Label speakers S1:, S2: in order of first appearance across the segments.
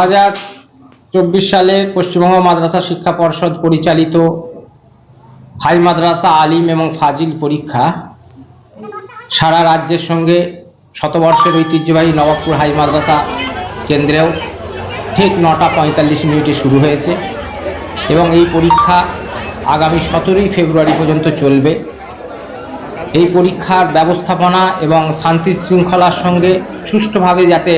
S1: হাজার চব্বিশ সালে পশ্চিমবঙ্গ মাদ্রাসা শিক্ষা পর্ষদ পরিচালিত হাই মাদ্রাসা আলিম এবং ফাজিল পরীক্ষা। সারা রাজ্যের সঙ্গে শতবর্ষের ঐতিহ্যবাহী নবাবপুর হাই মাদ্রাসা কেন্দ্রেও ঠিক নটা পঁয়তাল্লিশ মিনিটে শুরু হয়েছে এবং এই পরীক্ষা আগামী সতেরোই ফেব্রুয়ারি পর্যন্ত চলবে। এই পরীক্ষার ব্যবস্থাপনা এবং শান্তি শৃঙ্খলার সঙ্গে সুষ্ঠুভাবে যাতে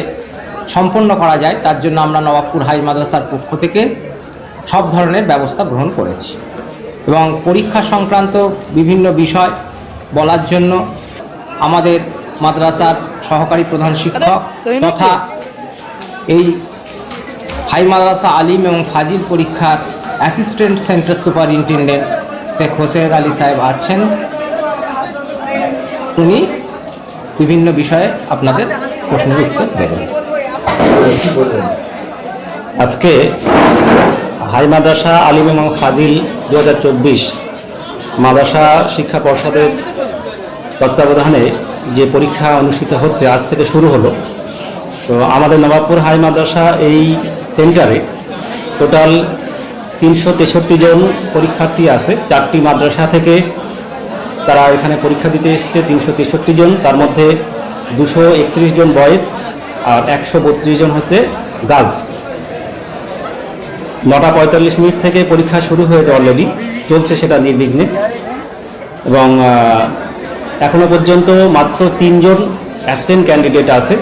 S1: সম্পন্ন করা যায় তার জন্য আমরা নবাবপুর হাই মাদ্রাসার পক্ষ থেকে সব ধরনের ব্যবস্থা গ্রহণ করেছি। এবং পরীক্ষা সংক্রান্ত বিভিন্ন বিষয় বলার জন্য আমাদের মাদ্রাসার সহকারী প্রধান শিক্ষক তথা এই হাই মাদ্রাসা আলিম এবং ফাজিল পরীক্ষার assistant centre superintendent Sheikh Hossain Ali সাহেব আছেন। উনি বিভিন্ন বিষয়ে আপনাদের প্রশ্নের উত্তর দেবেন।
S2: আজকে হাই মাদ্রাসা আলিম এবং ফাজিল দু হাজার চব্বিশ মাদ্রাসা শিক্ষা পর্ষদের তত্ত্বাবধানে যে পরীক্ষা অনুষ্ঠিত হচ্ছে, আজ থেকে শুরু হলো। তো আমাদের নবাবপুর হাই মাদ্রাসা এই সেন্টারে টোটাল তিনশো তেষট্টি জন পরীক্ষার্থী আছে। চারটি মাদ্রাসা থেকে তারা এখানে পরীক্ষা দিতে এসছে, তিনশো তেষট্টি জন। তার মধ্যে দুশো একত্রিশ জন বয়েজ। আর একশো বত্রিশ জন হচ্ছে গার্লস। নটা পঁয়তাল্লিশ মিনিট থেকে পরীক্ষা শুরু হয়েছে অলরেডি চলছে সেটা নির্বিঘ্নে। এবং এখনও পর্যন্ত মাত্র তিনজন অ্যাবসেন্ট ক্যান্ডিডেট আছে।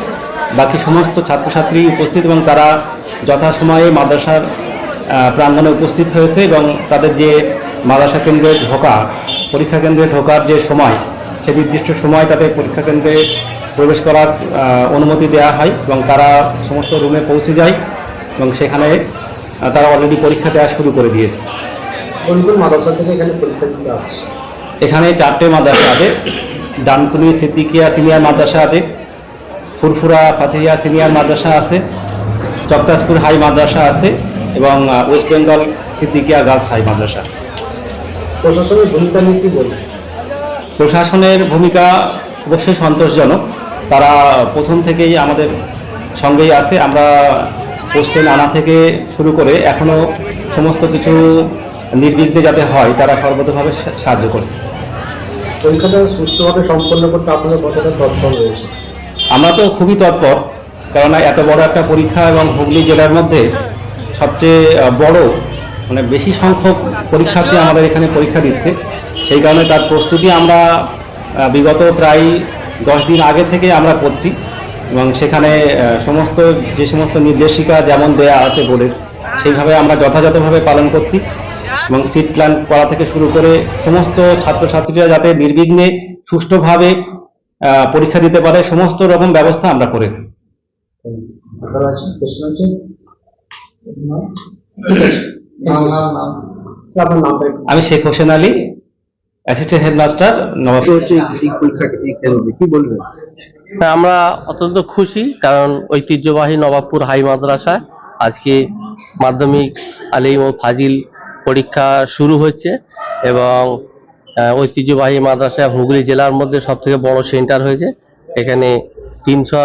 S2: বাকি সমস্ত ছাত্রছাত্রী উপস্থিত এবং তারা যথাসময়ে মাদ্রাসার প্রাঙ্গণে উপস্থিত হয়েছে এবং তাদের যে মাদ্রাসা কেন্দ্রে ঢোকা, পরীক্ষা কেন্দ্রে ঢোকার যে সময়, সে নির্দিষ্ট সময় তাদের পরীক্ষা কেন্দ্রে প্রবেশ করার অনুমতি দেওয়া হয় এবং তারা সমস্ত রুমে পৌঁছে যায় এবং সেখানে তারা অলরেডি পরীক্ষা দেওয়া শুরু করে দিয়েছে।
S3: মাদ্রাসা থেকে এখানে পরীক্ষা দিতে আসছে?
S2: এখানে চারটে মাদ্রাসা আছে। ডানকুনি সিদ্দিকিয়া সিনিয়র মাদ্রাসা আছে। ফুরফুরা ফাতিহা সিনিয়র মাদ্রাসা আছে। চক্রাসপুর হাই মাদ্রাসা আছে এবং west Bengal Siddiqia girls high মাদ্রাসা।
S3: প্রশাসনের ভূমিকা নিয়ে কি বলবেন?
S2: প্রশাসনের ভূমিকা অবশ্যই সন্তোষজনক। তারা প্রথম থেকেই আমাদের সঙ্গেই আছে। আমরা কোশ্চেন আনা থেকে শুরু করে এখনও সমস্ত কিছু নির্বিঘ্নে যাতে হয় তারা সর্বতভাবে সাহায্য করছে।
S3: পরীক্ষাটা সুস্থভাবে সম্পন্ন করতে কতটা তৎপর রয়েছে
S2: আমরা তো খুবই তৎপর কেননা এত বড় একটা পরীক্ষা এবং হুগলি জেলার মধ্যে সবচেয়ে বড় মানে বেশি সংখ্যক পরীক্ষার্থী আমাদের এখানে পরীক্ষা দিচ্ছে। সেই কারণে তার প্রস্তুতি আমরা বিগত প্রায় দশ দিন আগে থেকে আমরা করছি এবং সেখানে সমস্ত যে সমস্ত নির্দেশিকা যেমন দেয়া আছে বোর্ডের সেইভাবে আমরা যথাযথভাবে পালন করছি এবং সিট প্ল্যান করা থেকে শুরু করে সমস্ত ছাত্রছাত্রীরা যাতে নির্বিঘ্নে সুষ্ঠুভাবে পরীক্ষা দিতে পারে সমস্ত রকম ব্যবস্থা আমরা করেছি। আমি শেখ হোসেন আলী। অ্যাসিস্ট্যান্ট হেডমাস্টার নবাব
S3: কি বলবেন?
S4: হ্যাঁ, আমরা অত্যন্ত খুশি কারণ ঐতিহ্যবাহী নবাবপুর হাই মাদ্রাসায় আজকে মাধ্যমিক আলিম ও ফাজিল পরীক্ষা শুরু হচ্ছে এবং ঐতিহ্যবাহী মাদ্রাসা হুগলি জেলার মধ্যে সব থেকে বড় সেন্টার হয়েছে। এখানে তিনশো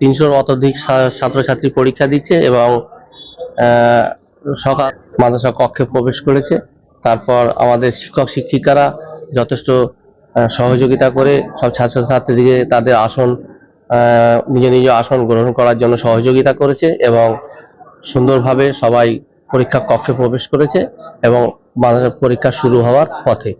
S4: তিনশোর অত্যধিক ছাত্রছাত্রী পরীক্ষা দিচ্ছে এবং সকাল মাদ্রাসা কক্ষে প্রবেশ করেছে। তারপর আমাদের শিক্ষক শিক্ষিকারা যথেষ্ট সহযোগিতা করে সব ছাত্রছাত্রীদেরকে তাদের আসন নিজ নিজ আসন গ্রহণ করার জন্য সহযোগিতা করেছে এবং সুন্দরভাবে সবাই পরীক্ষা কক্ষে প্রবেশ করেছে এবং পরীক্ষা শুরু হওয়ার পথে।